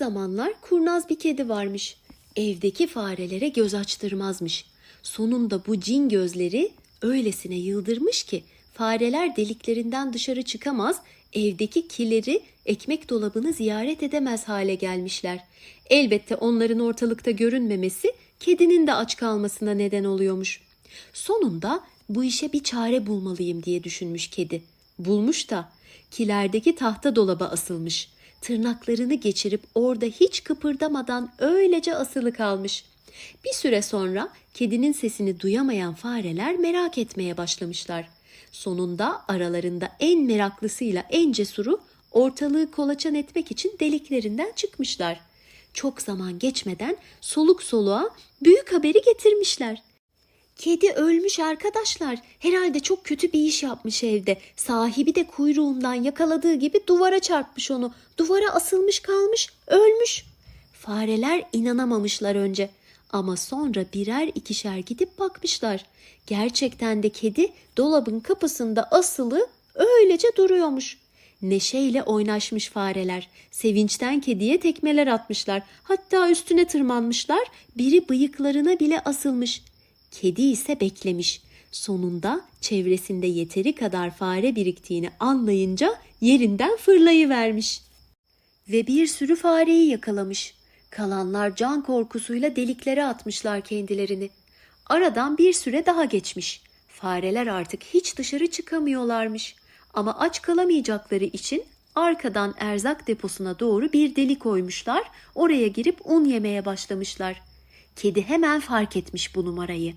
zamanlar kurnaz bir kedi varmış. Evdeki farelere göz açtırmazmış. Sonunda bu cin gözleri öylesine yıldırmış ki fareler deliklerinden dışarı çıkamaz, evdeki kileri, ekmek dolabını ziyaret edemez hale gelmişler. Elbette onların ortalıkta görünmemesi kedinin de aç kalmasına neden oluyormuş. Sonunda bu işe bir çare bulmalıyım diye düşünmüş kedi. Bulmuş da kilerdeki tahta dolaba asılmış. Tırnaklarını geçirip orada hiç kıpırdamadan öylece asılı kalmış. Bir süre sonra kedinin sesini duyamayan fareler merak etmeye başlamışlar. Sonunda aralarında en meraklısıyla en cesuru ortalığı kolaçan etmek için deliklerinden çıkmışlar. Çok zaman geçmeden soluk soluğa büyük haberi getirmişler. Kedi ölmüş arkadaşlar. Herhalde çok kötü bir iş yapmış evde. Sahibi de kuyruğundan yakaladığı gibi duvara çarpmış onu. Duvara asılmış kalmış, ölmüş. Fareler inanamamışlar önce. Ama sonra birer ikişer gidip bakmışlar. Gerçekten de kedi dolabın kapısında asılı öylece duruyormuş. Neşeyle oynaşmış fareler. Sevinçten kediye tekmeler atmışlar. Hatta üstüne tırmanmışlar. Biri bıyıklarına bile asılmış. Kedi ise beklemiş. Sonunda çevresinde yeteri kadar fare biriktiğini anlayınca yerinden fırlayıvermiş. Ve bir sürü fareyi yakalamış. Kalanlar can korkusuyla deliklere atmışlar kendilerini. Aradan bir süre daha geçmiş. Fareler artık hiç dışarı çıkamıyorlarmış. Ama aç kalamayacakları için arkadan erzak deposuna doğru bir delik koymuşlar. Oraya girip un yemeye başlamışlar. Kedi hemen fark etmiş bu numarayı.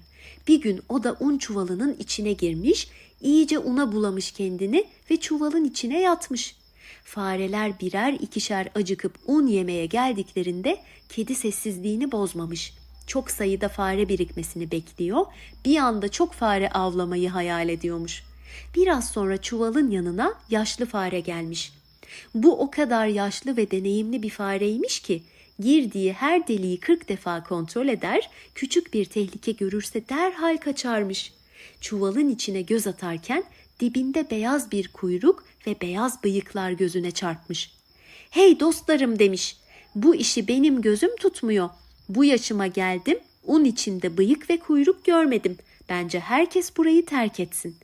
Bir gün o da un çuvalının içine girmiş, iyice una bulamış kendini ve çuvalın içine yatmış. Fareler birer ikişer acıkıp un yemeye geldiklerinde kedi sessizliğini bozmamış. Çok sayıda fare birikmesini bekliyor, bir anda çok fare avlamayı hayal ediyormuş. Biraz sonra çuvalın yanına yaşlı fare gelmiş. Bu o kadar yaşlı ve deneyimli bir fareymiş ki girdiği her deliği 40 defa kontrol eder, küçük bir tehlike görürse derhal kaçarmış. Çuvalın içine göz atarken dibinde beyaz bir kuyruk ve beyaz bıyıklar gözüne çarpmış. Hey dostlarım demiş. Bu işi benim gözüm tutmuyor. Bu yaşıma geldim, un içinde bıyık ve kuyruk görmedim. Bence herkes burayı terk etsin.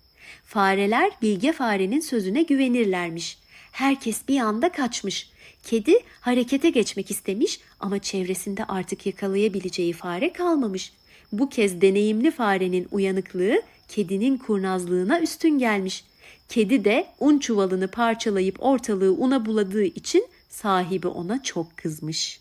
Fareler bilge farenin sözüne güvenirlermiş. Herkes bir anda kaçmış. Kedi harekete geçmek istemiş ama çevresinde artık yakalayabileceği fare kalmamış. Bu kez deneyimli farenin uyanıklığı kedinin kurnazlığına üstün gelmiş. Kedi de un çuvalını parçalayıp ortalığı una buladığı için sahibi ona çok kızmış.